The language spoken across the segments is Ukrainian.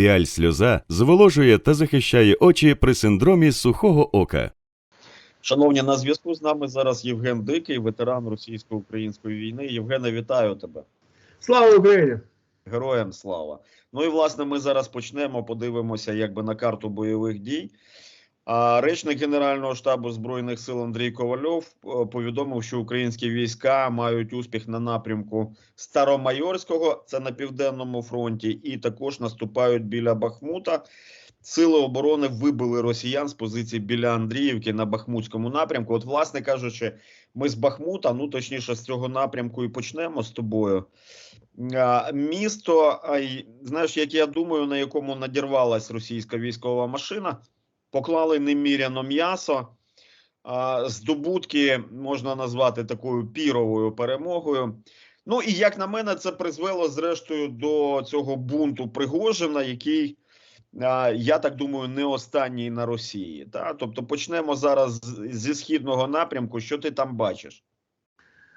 Піаль сльоза зволожує та захищає очі при синдромі сухого ока. Шановні, на зв'язку з нами зараз Євген Дикий, ветеран російсько-української війни. Євгене, вітаю тебе. Слава Україні! Героям слава. Ну і власне ми зараз почнемо. Подивимося, якби на карту бойових дій. Речник Генерального штабу збройних сил Андрій Ковальов е, повідомив, що українські війська мають успіх на напрямку Старомайорського, це на південному фронті, і також наступають біля Бахмута. Сили оборони вибили росіян з позиції біля Андріївки на Бахмутському напрямку. От, власне кажучи, ми з Бахмута, ну точніше, з цього напрямку і почнемо з тобою. Місто, знаєш, як я думаю, на якому надірвалась російська військова машина, поклали неміряно м'ясо. Здобутки можна назвати такою піровою перемогою. Ну і як на мене, це призвело зрештою до цього бунту Пригожина, який, я так думаю, не останній на Росії. Та? Тобто почнемо зараз зі східного напрямку. Що ти там бачиш?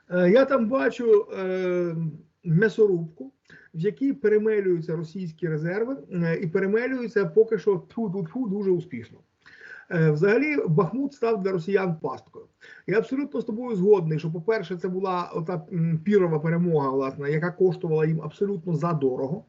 Е, Я там бачу е, м'ясорубку, в якій перемелюються російські резерви, е, і перемелюються поки що тьфу-тьфу-тьфу дуже успішно. Е, Взагалі, Бахмут став для росіян пасткою. Я абсолютно з тобою згодний, що, по-перше, це була ота пірова перемога, власне, яка коштувала їм абсолютно задорого.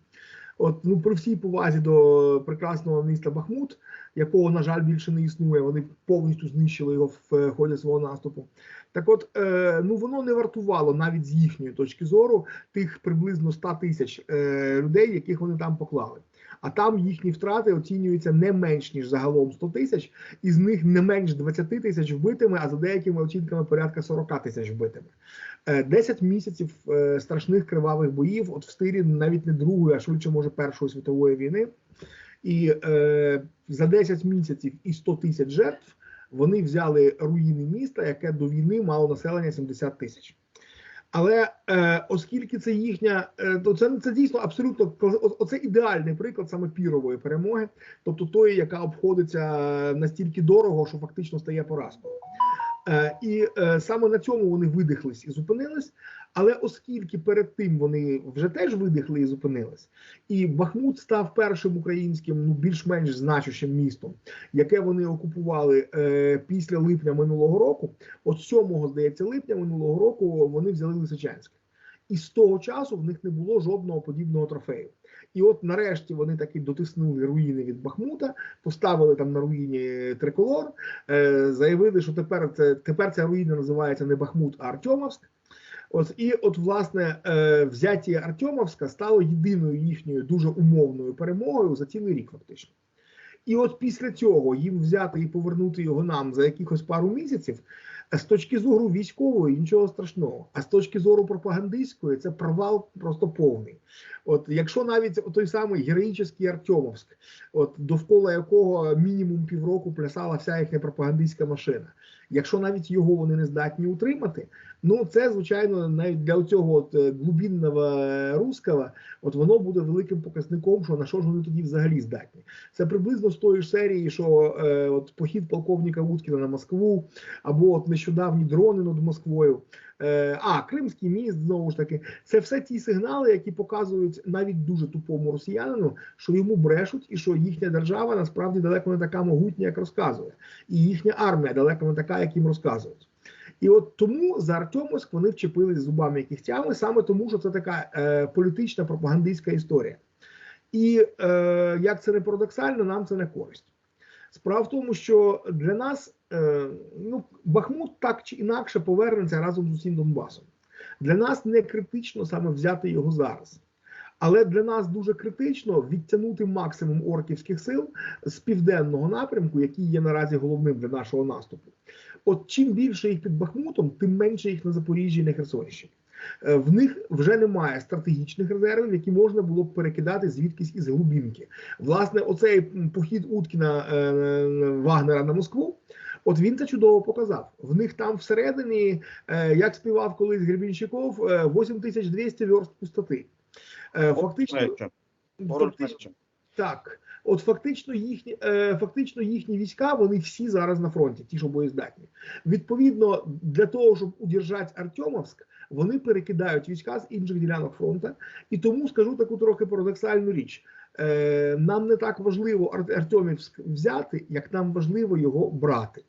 От, ну, при всій повазі до прекрасного міста Бахмут, якого, на жаль, більше не існує, вони повністю знищили його в е, ході свого наступу. Так от, е, ну воно не вартувало навіть з їхньої точки зору тих приблизно 100 тисяч е, людей, яких вони там поклали. А там їхні втрати оцінюються не менш ніж загалом 100 тисяч, із них не менш 20 тисяч вбитими, а за деякими оцінками порядка 40 тисяч вбитими. Е, 10 місяців е, страшних кривавих боїв, от в стилі навіть не другої, а швидше може Першої світової війни. І е, за 10 місяців і 100 тисяч жертв вони взяли руїни міста, яке до війни мало населення 70 тисяч. Але е, оскільки це їхня, е, то це, це дійсно абсолютно оце ідеальний приклад саме пірової перемоги, тобто тої, яка обходиться настільки дорого, що фактично стає поразкою. Е, і е, саме на цьому вони видихлись і зупинились. Але оскільки перед тим вони вже теж видихли і зупинились, і Бахмут став першим українським, ну більш-менш значущим містом, яке вони окупували е, після липня минулого року. От 7, здається, липня минулого року вони взяли Лисичанське. І з того часу в них не було жодного подібного трофею. І от нарешті вони таки дотиснули руїни від Бахмута, поставили там на руїні триколор, е, заявили, що тепер це тепер ця руїна називається не Бахмут, а Артемовськ. От і от власне е, взяття Артемовська стало єдиною їхньою дуже умовною перемогою за цілий рік, фактично. І от після цього їм взяти і повернути його нам за якихось пару місяців. З точки зору військової нічого страшного, а з точки зору пропагандистської це провал просто повний. От якщо навіть той самий героїчний Артемовськ, от довкола якого мінімум півроку плясала вся їхня пропагандистська машина, якщо навіть його вони не здатні утримати, ну це звичайно навіть для цього от е, глубинного е, русского, от воно буде великим показником, що на що ж вони тоді взагалі здатні. Це приблизно з тої ж серії, що е, от похід полковника Уткіна на Москву, або от нещодавні дрони над Москвою. Е, а Кримський міст знову ж таки, це все ті сигнали, які показують навіть дуже тупому росіянину, що йому брешуть, і що їхня держава насправді далеко не така могутня, як розказує, і їхня армія далеко не така, як їм розказують. І от тому за Артемовськ вони вчепились зубами кігтями, саме тому, що це така е, політична пропагандистська історія. І е, як це не парадоксально, нам це не користь. Справа в тому, що для нас е, ну, Бахмут так чи інакше повернеться разом з усім Донбасом. Для нас не критично саме взяти його зараз. Але для нас дуже критично відтягнути максимум орківських сил з південного напрямку, який є наразі головним для нашого наступу. От чим більше їх під Бахмутом, тим менше їх на Запоріжжі і на Херсонщині. Е, В них вже немає стратегічних резервів, які можна було б перекидати звідкись із глубинки. Власне, оцей похід Уткіна е, Вагнера на Москву. От він це чудово показав. В них там всередині, е, як співав колись Гребінщиков, е, 8200 верст пустоти. Фактично, фактично так. От фактично їхні, е, фактично їхні війська, вони всі зараз на фронті, ті, що боєздатні. Відповідно, для того, щоб удержати Артемовськ, вони перекидають війська з інших ділянок фронту. І тому скажу таку трохи парадоксальну річ. Е, нам не так важливо Ар- Артемівськ взяти, як нам важливо його брати.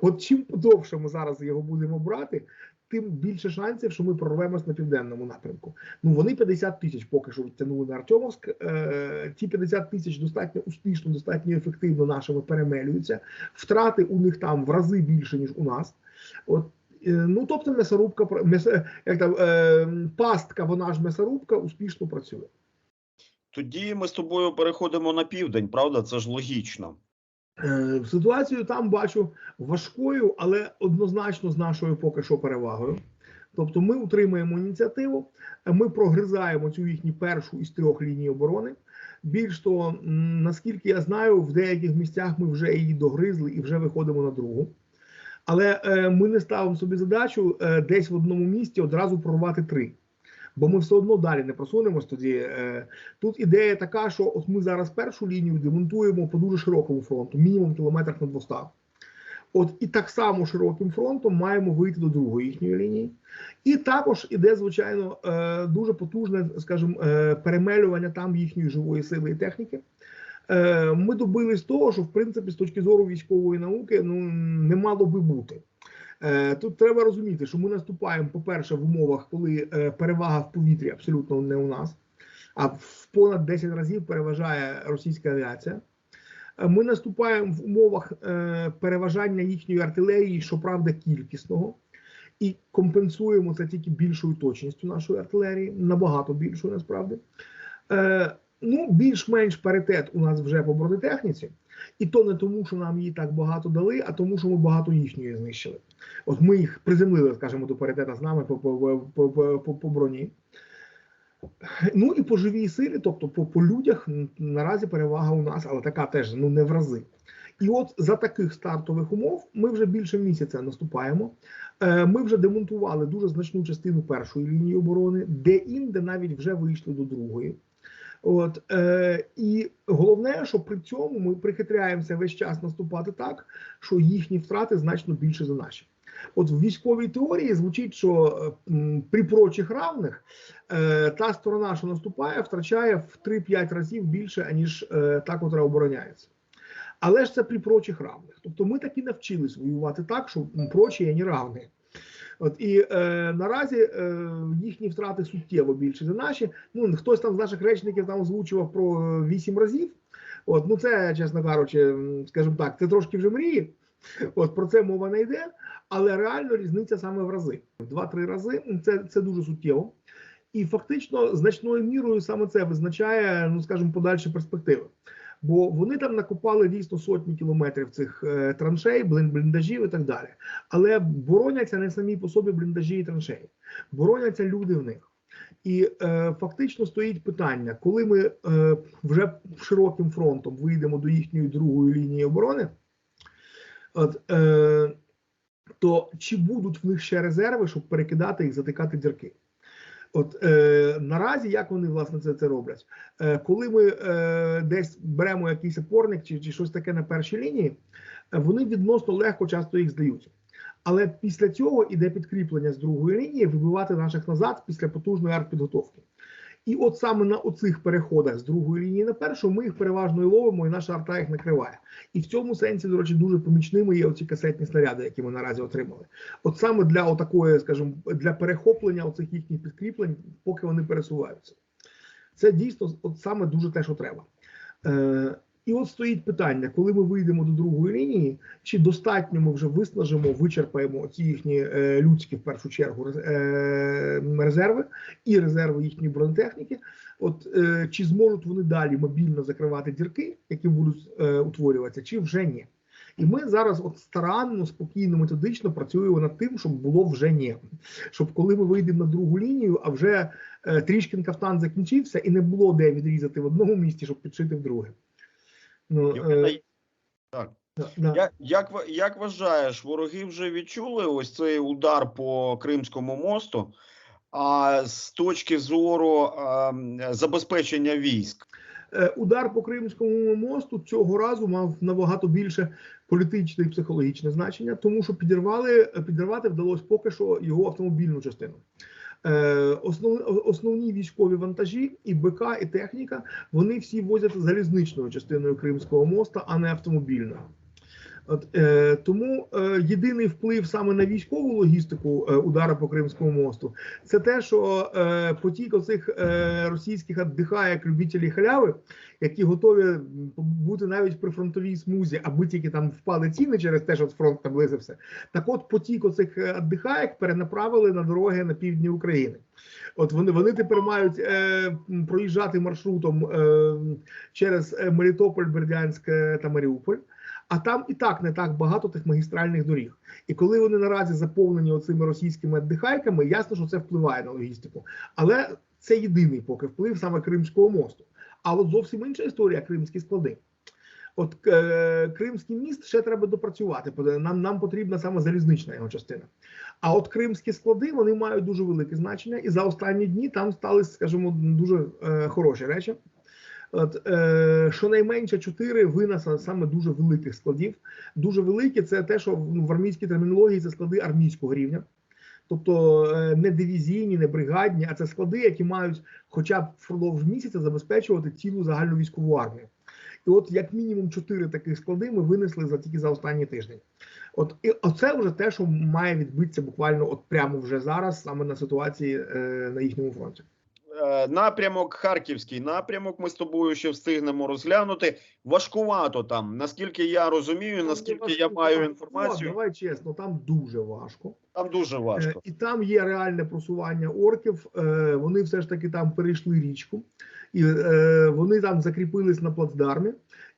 От чим довше ми зараз його будемо брати, тим більше шансів, що ми прорвемось на південному напрямку. Ну вони 50 тисяч поки що відтягнули на Артемовськ. Е, ті 50 тисяч достатньо успішно, достатньо ефективно нашими перемелюються. Втрати у них там в рази більше ніж у нас. От е, ну тобто м'ясорубка як там е, пастка, вона ж м'ясорубка успішно працює. Тоді ми з тобою переходимо на південь, правда? Це ж логічно. Е, Ситуацію там бачу важкою, але однозначно з нашою поки що перевагою. Тобто ми утримуємо ініціативу, ми прогризаємо цю їхню першу із трьох ліній оборони. Більш того, наскільки я знаю, в деяких місцях ми вже її догризли і вже виходимо на другу. Але е, ми не ставимо собі задачу е, десь в одному місті одразу прорвати три. Бо ми все одно далі не просунемось тоді. Е, Тут ідея така, що от ми зараз першу лінію демонтуємо по дуже широкому фронту, мінімум кілометрах на 200. От і так само широким фронтом маємо вийти до другої їхньої лінії. І також іде, звичайно, е, дуже потужне, скажімо, е, перемелювання там їхньої живої сили і техніки. Ми добились того, що в принципі з точки зору військової науки ну не мало би бути. Е, Тут треба розуміти, що ми наступаємо, по-перше, в умовах, коли е, перевага в повітрі абсолютно не у нас, а в понад 10 разів переважає російська авіація. Е, Ми наступаємо в умовах переважання їхньої артилерії, щоправда, кількісного, і компенсуємо це тільки більшою точністю нашої артилерії, набагато більшою насправді. Ну, більш-менш паритет у нас вже по бронетехніці, і то не тому, що нам її так багато дали, а тому, що ми багато їхньої знищили. От ми їх приземлили, скажімо, до паритета з нами по, по, по, по, по, броні. Ну і по живій силі, тобто по, по людях, наразі перевага у нас, але така теж ну не в рази. І от за таких стартових умов ми вже більше місяця наступаємо. Е, Ми вже демонтували дуже значну частину першої лінії оборони, де інде навіть вже вийшли до другої. От е, і головне, що при цьому ми прихитряємося весь час наступати так, що їхні втрати значно більше за наші. От в військовій теорії звучить, що е, при прочих равних е, та сторона, що наступає, втрачає в 3-5 разів більше, аніж е, та, котра обороняється. Але ж це при прочих равних. Тобто ми таки навчились воювати так, що прочі є не равні. От і е, наразі е, їхні втрати суттєво більше за наші. Ну хтось там з наших речників там озвучував про е, 8 разів. От, ну це, чесно кажучи, скажімо так, це трошки вже мрії. От про це мова не йде, але реально різниця саме в рази. В 2-3 рази це, це дуже суттєво. І фактично значною мірою саме це визначає, ну скажімо, подальші перспективи. Бо вони там накопали дійсно сотні кілометрів цих е, траншей, бліндажів і так далі. Але бороняться не самі по собі бліндажі і траншеї, бороняться люди в них. І е, фактично стоїть питання, коли ми е, вже широким фронтом вийдемо до їхньої другої лінії оборони, от, е, то чи будуть в них ще резерви, щоб перекидати їх, затикати дірки? От е, наразі як вони власне це, це роблять? Е, коли ми е, десь беремо якийсь опорник чи, чи щось таке на першій лінії, вони відносно легко часто їх здають. Але після цього іде підкріплення з другої лінії, вибивати наших назад після потужної артпідготовки. І от саме на оцих переходах з другої лінії на першу ми їх переважно і ловимо, і наша арта їх накриває. І в цьому сенсі, до речі, дуже помічними є оці касетні снаряди, які ми наразі отримали. От саме для отакої, скажімо, для перехоплення оцих їхніх підкріплень, поки вони пересуваються. Це дійсно от саме дуже те, що треба. Е, і от стоїть питання, коли ми вийдемо до другої лінії, чи достатньо ми вже виснажимо, вичерпаємо ці їхні е, людські в першу чергу е, резерви і резерви їхньої бронетехніки. От е, чи зможуть вони далі мобільно закривати дірки, які будуть утворюватися, чи вже ні? І ми зараз от старанно, спокійно, методично працюємо над тим, щоб було вже ні. Щоб коли ми вийдемо на другу лінію, а вже трішкін кафтан закінчився і не було де відрізати в одному місці, щоб підшити в друге. Ну, е, Так. да, да. Як, як, як вважаєш, вороги вже відчули ось цей удар по Кримському мосту? А з точки зору ем, забезпечення військ, Е, Удар по Кримському мосту цього разу мав набагато більше політичне і психологічне значення, тому що підірвали підірвати вдалося поки що його автомобільну частину. Е, основні військові вантажі, і БК, і техніка, вони всі возять залізничною частиною Кримського моста, а не автомобільною. От, е, тому е, єдиний вплив саме на військову логістику е, удару по Кримському мосту це те, що е, потік оцих е, російських віддихає як любителі халяви, які готові бути навіть при фронтовій смузі, аби тільки там впали ціни через те, що фронт наблизився. Так от потік оцих е, віддихаєк перенаправили на дороги на півдні України. От вони, вони тепер мають е, проїжджати маршрутом е, через е, Мелітополь, Бердянськ е, та Маріуполь. А там і так не так багато тих магістральних доріг. І коли вони наразі заповнені оцими російськими віддихайками, ясно, що це впливає на логістику. Але це єдиний поки вплив саме Кримського мосту. А от зовсім інша історія кримські склади. От е, Кримський міст ще треба допрацювати. Нам, нам потрібна саме залізнична його частина. А от кримські склади вони мають дуже велике значення, і за останні дні там стали, скажімо, дуже е, хороші речі. От, е, щонайменше чотири винесли саме дуже великих складів. Дуже великі це те, що ну, в армійській термінології це склади армійського рівня. Тобто е, не дивізійні, не бригадні, а це склади, які мають хоча б впродовж місяця забезпечувати цілу загальну військову армію. І от як мінімум чотири таких склади ми винесли за тільки за останній тиждень. От і оце вже те, що має відбитися буквально от прямо вже зараз, саме на ситуації е, на їхньому фронті. Е, Напрямок Харківський напрямок. Ми з тобою ще встигнемо розглянути. Важкувато там, наскільки я розумію, наскільки я маю інформацію, давай чесно, там дуже важко. там дуже Е, важко. І там є реальне просування орків. Е, Вони все ж таки там перейшли річку, і е, вони там закріпились на плацдармі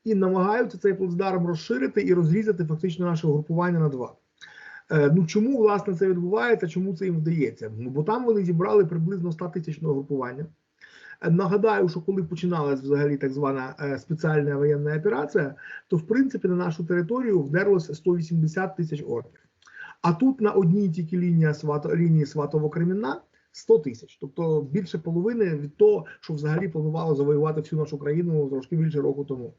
і намагаються цей плацдарм розширити і розрізати фактично наше групування на два. Е, Ну чому власне це відбувається? Чому це їм вдається? Ну бо там вони зібрали приблизно 100 тисячного групування. Е, Нагадаю, що коли починалась взагалі так звана е, спеціальна воєнна операція, то в принципі на нашу територію вдерлося 180 тисяч орків. А тут на одній тільки лінії свато лінії Сватово-Кремінна 100 тисяч, тобто більше половини від того, що взагалі планувало завоювати всю нашу країну трошки більше року тому.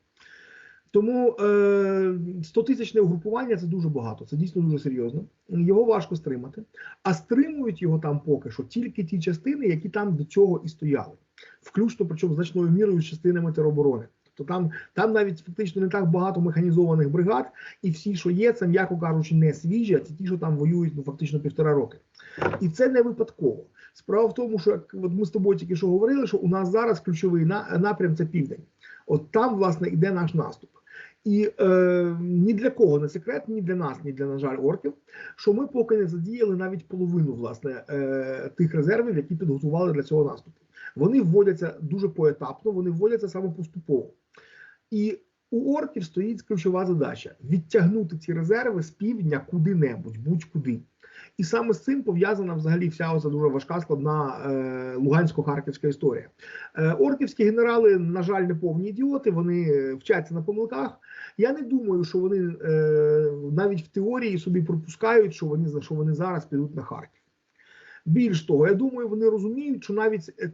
Тому е, 100 тисячне угрупування це дуже багато, це дійсно дуже серйозно. Його важко стримати. А стримують його там поки що тільки ті частини, які там до цього і стояли, включно причому значною мірою з частинами тероборони. Тобто там, там навіть фактично не так багато механізованих бригад, і всі, що є, це м'яко кажучи, не свіжі, а це ті, що там воюють ну фактично півтора роки. І це не випадково. Справа в тому, що як от ми з тобою тільки що говорили, що у нас зараз ключовий на- напрям це південь. От там, власне, йде наш наступ. І е, ні для кого не секрет, ні для нас, ні для, на жаль, орків, що ми поки не задіяли навіть половину власне е, тих резервів, які підготували для цього наступу. Вони вводяться дуже поетапно, вони вводяться саме поступово. І у орків стоїть ключова задача відтягнути ці резерви з півдня куди-небудь, будь-куди. І саме з цим пов'язана взагалі вся оця дуже важка складна е, лугансько-харківська історія. Е, орківські генерали, на жаль, не повні ідіоти, вони вчаться на помилках. Я не думаю, що вони е, навіть в теорії собі пропускають, що вони що вони зараз підуть на Харків. Більш того, я думаю, вони розуміють, що навіть е,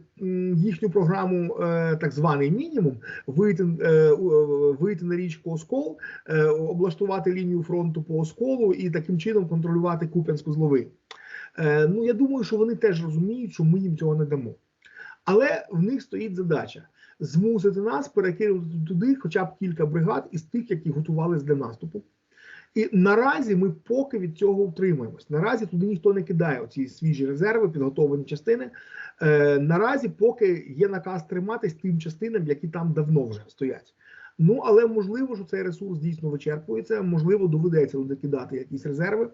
їхню програму, е, так званий мінімум, вийти, е, вийти на річку Оскол, облаштувати лінію фронту по Осколу і таким чином контролювати Куп'янську злови. Ну я думаю, що вони теж розуміють, що ми їм цього не дамо. Але в них стоїть задача змусити нас перекинути туди хоча б кілька бригад із тих, які готувалися для наступу. І наразі ми поки від цього утримуємось. Наразі туди ніхто не кидає ці свіжі резерви, підготовлені частини. Е, наразі поки є наказ триматись тим частинам, які там давно вже стоять. Ну але можливо, що цей ресурс дійсно вичерпується, можливо, доведеться туди кидати якісь резерви.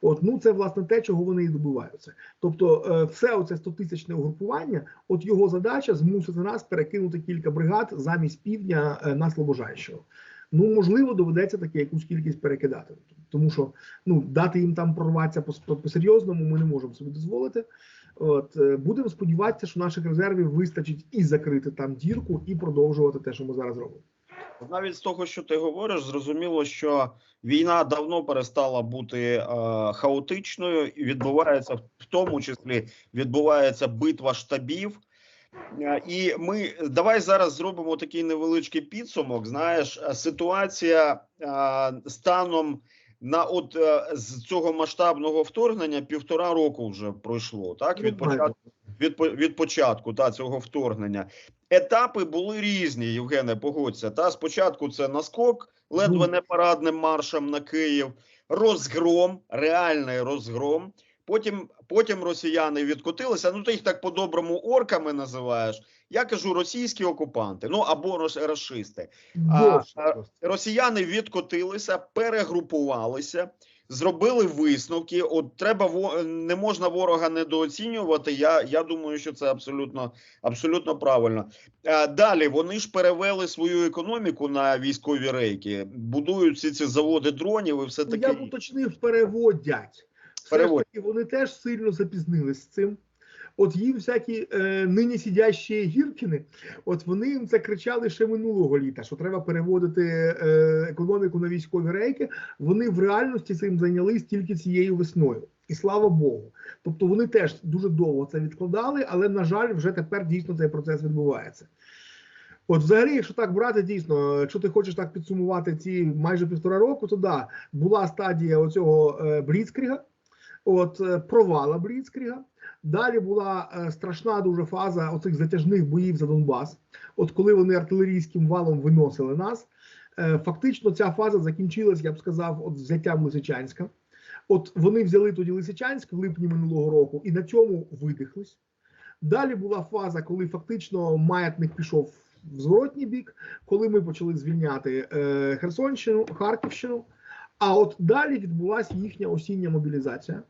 От ну це власне те, чого вони і добиваються. Тобто, е, все оце 100-тисячне угрупування, от його задача змусити нас перекинути кілька бригад замість півдня е, на Слобожанщину. Ну можливо, доведеться таки якусь кількість перекидати, тому що ну дати їм там прорватися по, по ми не можемо собі дозволити. От е, будемо сподіватися, що наших резервів вистачить і закрити там дірку, і продовжувати те, що ми зараз робимо. Навіть з того, що ти говориш, зрозуміло, що війна давно перестала бути е, хаотичною, і відбувається в тому числі відбувається битва штабів. Е, І ми давай зараз зробимо такий невеличкий підсумок. Знаєш, е, ситуація е, станом на от з цього масштабного вторгнення півтора року вже пройшло. Так від початку від, від початку та цього вторгнення. Етапи були різні, Євгене, погодься. Та спочатку це наскок, ледве не парадним маршем на Київ, розгром, реальний розгром. Потім, потім росіяни відкотилися. Ну, ти їх так по-доброму орками називаєш. Я кажу російські окупанти, ну або рашисти. А. Росіяни відкотилися, перегрупувалися, зробили висновки. От треба не можна ворога недооцінювати. Я, я думаю, що це абсолютно, абсолютно правильно. А, далі вони ж перевели свою економіку на військові рейки, будують всі ці заводи дронів і все Ну, таке. Я уточнив, переводять. Все таки, вони теж сильно запізнились з цим. От їм всякі е, нині сидящі гіркіни, от вони їм це кричали ще минулого літа, що треба переводити е, економіку на військові рейки. Вони в реальності цим зайнялись тільки цією весною. І слава Богу. Тобто вони теж дуже довго це відкладали, але на жаль, вже тепер дійсно цей процес відбувається. От, взагалі, якщо так брати, дійсно, якщо ти хочеш так підсумувати ці майже півтора року, то да, була стадія оцього е, Бліцкріга, от е, провала Бліцкріга. Далі була е, страшна дуже фаза оцих затяжних боїв за Донбас. От коли вони артилерійським валом виносили нас, е, фактично ця фаза закінчилась, я б сказав, от взяттям Лисичанська. От вони взяли тоді Лисичанськ в липні минулого року і на цьому видихлись. Далі була фаза, коли фактично маятник пішов в зворотній бік, коли ми почали звільняти Херсонщину, Харківщину. А от далі відбулася їхня осіння мобілізація.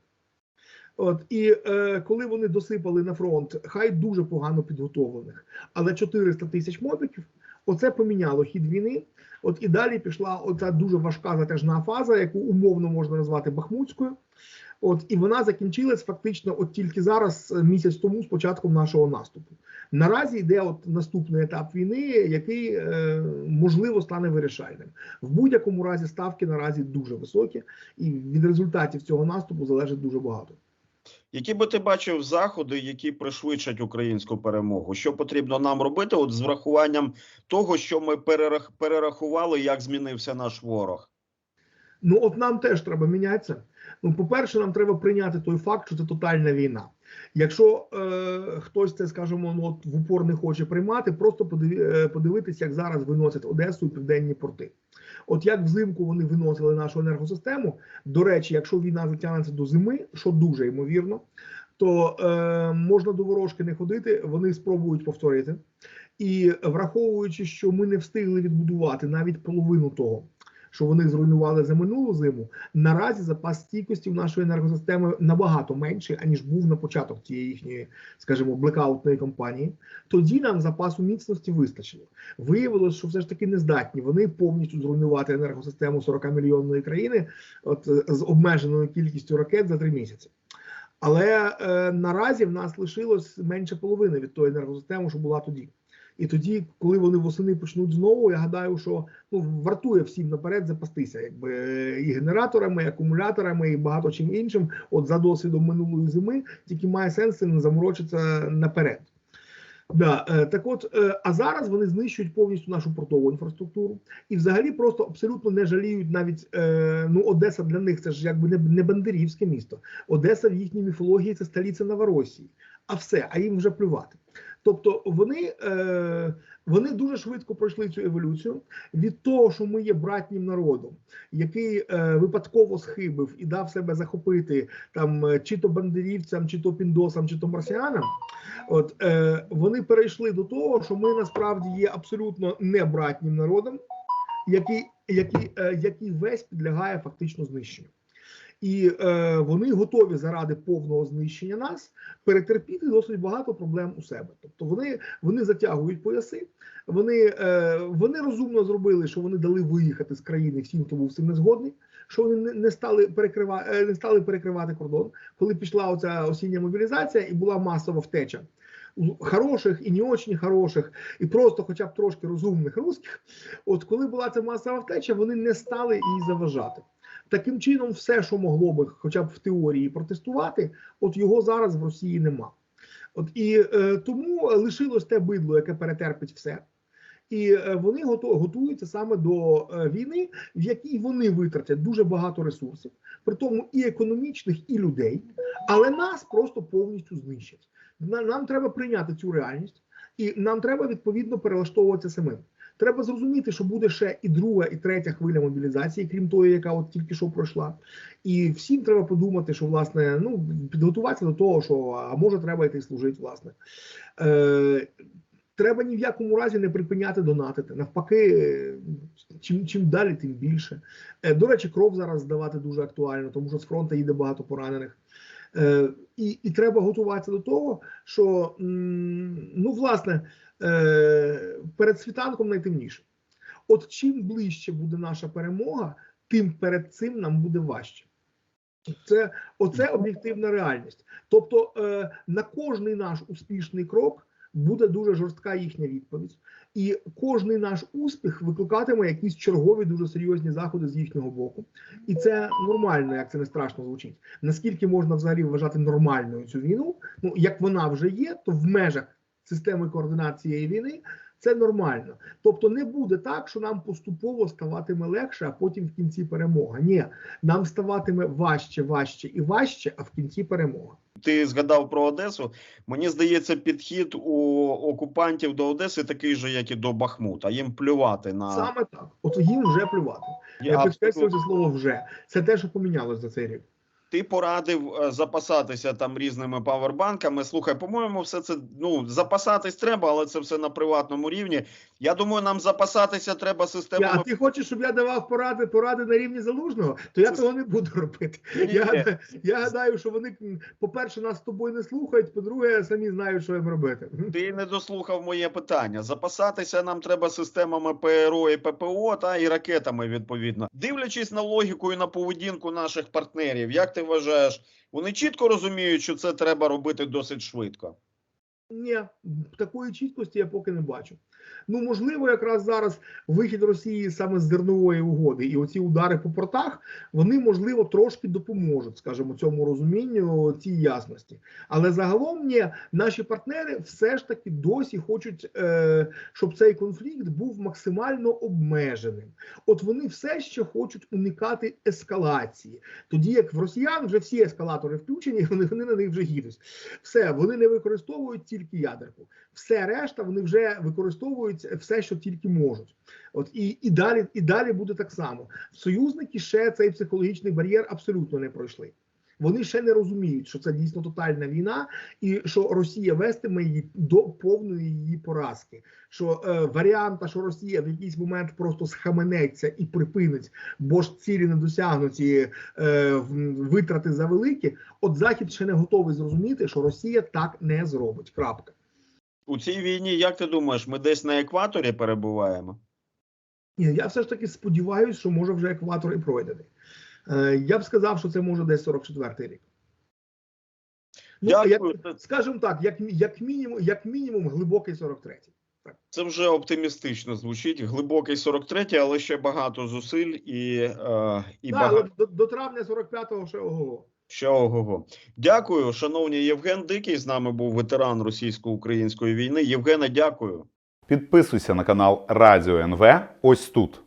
От і е, коли вони досипали на фронт, хай дуже погано підготовлених, але 400 тисяч мобіків, оце поміняло хід війни. От і далі пішла оця дуже важка затяжна фаза, яку умовно можна назвати Бахмутською. От і вона закінчилась фактично от тільки зараз, е, місяць тому, з початком нашого наступу. Наразі йде от наступний етап війни, який е, можливо стане вирішальним. В будь-якому разі ставки наразі дуже високі, і від результатів цього наступу залежить дуже багато. Які би ти бачив заходи, які пришвидшать українську перемогу? Що потрібно нам робити, от з врахуванням того, що ми перерах, перерахували, як змінився наш ворог? Ну от нам теж треба мінятися. Ну, по-перше, нам треба прийняти той факт, що це тотальна війна. Якщо е, хтось це, скажімо, ну, от в упор не хоче приймати, просто е, подивитись, як зараз виносять Одесу і південні порти. От як взимку вони виносили нашу енергосистему. До речі, якщо війна затягнеться до зими, що дуже ймовірно, то е, можна до ворожки не ходити, вони спробують повторити. І враховуючи, що ми не встигли відбудувати навіть половину того, що вони зруйнували за минулу зиму, наразі запас стійкості в нашої енергосистеми набагато менший, аніж був на початок цієї їхньої, скажімо, блекаутної кампанії. Тоді нам запасу міцності вистачило. Виявилось, що все ж таки не здатні вони повністю зруйнувати енергосистему 40 мільйонної країни, от з обмеженою кількістю ракет за три місяці. Але е, наразі в нас лишилось менше половини від тої енергосистеми, що була тоді. І тоді, коли вони восени почнуть знову, я гадаю, що ну вартує всім наперед запастися, якби е, і генераторами, і акумуляторами, і багато чим іншим. От за досвідом минулої зими, тільки має сенс цим заморочитися наперед. Да, е, так от, е, а зараз вони знищують повністю нашу портову інфраструктуру і взагалі просто абсолютно не жаліють навіть ну Одеса для них це ж якби не, не бандерівське місто. Одеса в їхній міфології це столиця Новоросії. А все, а їм вже плювати. Тобто вони, е, вони дуже швидко пройшли цю еволюцію від того, що ми є братнім народом, який е, випадково схибив і дав себе захопити там е, чи то бандерівцям, чи то піндосам, чи то марсіанам. От е, вони перейшли до того, що ми насправді є абсолютно не братнім народом, який, який, е, який весь підлягає фактично знищенню. І е, вони готові заради повного знищення нас перетерпіти досить багато проблем у себе. Тобто вони, вони затягують пояси, вони, е, вони розумно зробили, що вони дали виїхати з країни всім, хто був з цим не згодний, що вони не, стали перекривати, не стали перекривати кордон, коли пішла оця осіння мобілізація і була масова втеча. Хороших і не очень хороших, і просто, хоча б трошки розумних русських. От коли була ця масова втеча, вони не стали їй заважати. Таким чином, все, що могло би, хоча б в теорії, протестувати, от його зараз в Росії нема. От і е, тому лишилось те бидло, яке перетерпить все. І е, вони готуються саме до е, війни, в якій вони витратять дуже багато ресурсів, при тому і економічних, і людей, але нас просто повністю знищать. Нам треба прийняти цю реальність, і нам треба відповідно перелаштовуватися самим. Треба зрозуміти, що буде ще і друга, і третя хвиля мобілізації, крім тої, яка от тільки що пройшла. І всім треба подумати, що власне ну підготуватися до того, що а може треба йти служити, власне. Е, треба ні в якому разі не припиняти донатити. Навпаки, чим, чим далі, тим більше. Е, до речі, кров зараз здавати дуже актуально, тому що з фронту їде багато поранених. Е, і, і треба готуватися до того, що ну, власне, е, перед світанком найтемніше. От чим ближче буде наша перемога, тим перед цим нам буде важче. Це оце об'єктивна реальність. Тобто е, на кожний наш успішний крок буде дуже жорстка їхня відповідь, і кожний наш успіх викликатиме якісь чергові дуже серйозні заходи з їхнього боку. І це нормально, як це не страшно звучить. Наскільки можна взагалі вважати нормальною цю війну? Ну як вона вже є, то в межах системи координації війни це нормально. Тобто не буде так, що нам поступово ставатиме легше, а потім в кінці перемога. Ні, нам ставатиме важче, важче і важче, а в кінці перемога. Ти згадав про Одесу. Мені здається, підхід у окупантів до Одеси такий же, як і до Бахмута. Їм плювати на Саме так. От їм вже плювати. Я Я підкреслюю це слово вже. Це те, що помінялось за цей рік. Ти порадив е, запасатися там різними павербанками. Слухай, по-моєму, все це ну запасатись треба, але це все на приватному рівні. Я думаю, нам запасатися треба Я, а ти хочеш, щоб я давав поради поради на рівні залужного, то я Це- того не буду робити. Ні-ні-ні. Я, гадаю- що вони, по-перше, нас з тобою не слухають, по-друге, самі знають, що їм робити. Ти не дослухав моє питання. Запасатися нам треба системами ПРО і ППО та і ракетами відповідно. Дивлячись на логіку і на поведінку наших партнерів, як ти вважаєш, вони чітко розуміють, що це треба робити досить швидко. Ні, такої чіткості я поки не бачу. Ну, можливо, якраз зараз вихід Росії саме з зернової угоди і оці удари по портах, вони можливо трошки допоможуть, скажімо, цьому розумінню цій ясності. Але загалом ні, наші партнери все ж таки досі хочуть, е, щоб цей конфлікт був максимально обмеженим. От вони все ще хочуть уникати ескалації, тоді як в росіян вже всі ескалатори включені, вони, вони на них вже їдуть. Все, вони не використовують тільки ядерку. Все решта вони вже використовують все, що тільки можуть. От і, і далі, і далі буде так само. Союзники ще цей психологічний бар'єр абсолютно не пройшли. Вони ще не розуміють, що це дійсно тотальна війна, і що Росія вестиме її до повної її поразки. Що е, варіанта, що Росія в якийсь момент просто схаменеться і припинить, бо ж цілі не досягнуті, е, витрати завеликі. От Захід ще не готовий зрозуміти, що Росія так не зробить. Крапка. У цій війні, як ти думаєш, ми десь на екваторі перебуваємо? Ні, я все ж таки сподіваюся, що може вже екватор і пройдений. Е, я б сказав, що це може десь 44-й рік. Ну, як, скажімо так, як, як, мінімум, як мінімум глибокий 43-й. Це вже оптимістично звучить. Глибокий 43-й, але ще багато зусиль і, е, і Да, багато. до, до травня 45-го ще ого. Ще ого-го. Дякую, шановні Євген Дикий. З нами був ветеран російсько-української війни. Євгена, дякую. Підписуйся на канал Радіо НВ ось тут.